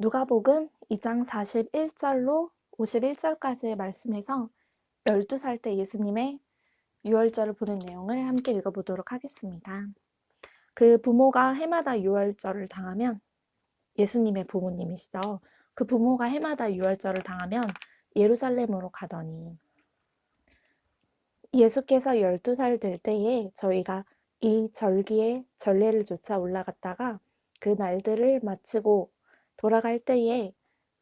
누가복음 2장 41절로 51절까지의 말씀에서 12살 때 예수님의 유월절을 보낸 내용을 함께 읽어보도록 하겠습니다. 그 부모가 해마다 유월절을 당하면 예수님의 부모님이시죠. 그 부모가 해마다 유월절을 당하면 예루살렘으로 가더니 예수께서 12살 될 때에 저희가 이 절기에 전례를 쫓아 올라갔다가 그 날들을 마치고 돌아갈 때에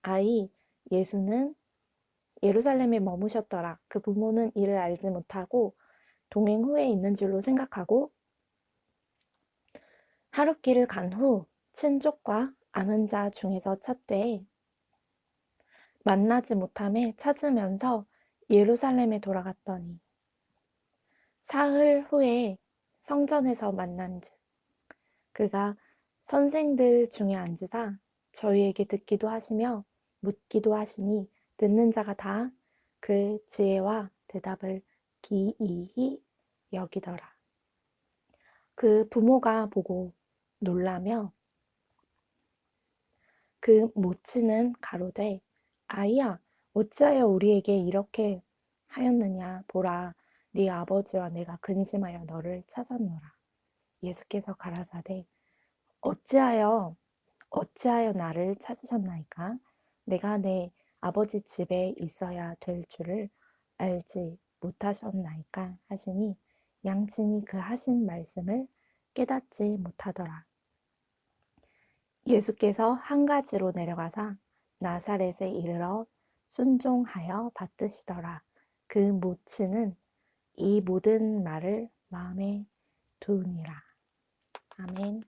아이 예수는 예루살렘에 머무셨더라. 그 부모는 이를 알지 못하고 동행 후에 있는 줄로 생각하고 하룻길을 간 후 친족과 아는 자 중에서 찾되 만나지 못함에 찾으면서 예루살렘에 돌아갔더니 사흘 후에 성전에서 만난즉 그가 선생들 중에 앉으사 저희에게 듣기도 하시며 묻기도 하시니 듣는 자가 다 그 지혜와 대답을 기이히 여기더라. 그 부모가 보고 놀라며 그 모치는 가로되 아이야 어찌하여 우리에게 이렇게 하였느냐 보라 네 아버지와 내가 근심하여 너를 찾았노라. 예수께서 가라사대 어찌하여 어찌하여 나를 찾으셨나이까? 내가 내 아버지 집에 있어야 될 줄을 알지 못하셨나이까? 하시니 양친이 그 하신 말씀을 깨닫지 못하더라. 예수께서 한 가지로 내려가사 나사렛에 이르러 순종하여 받드시더라. 그 모치는 이 모든 말을 마음에 두니라. 아멘.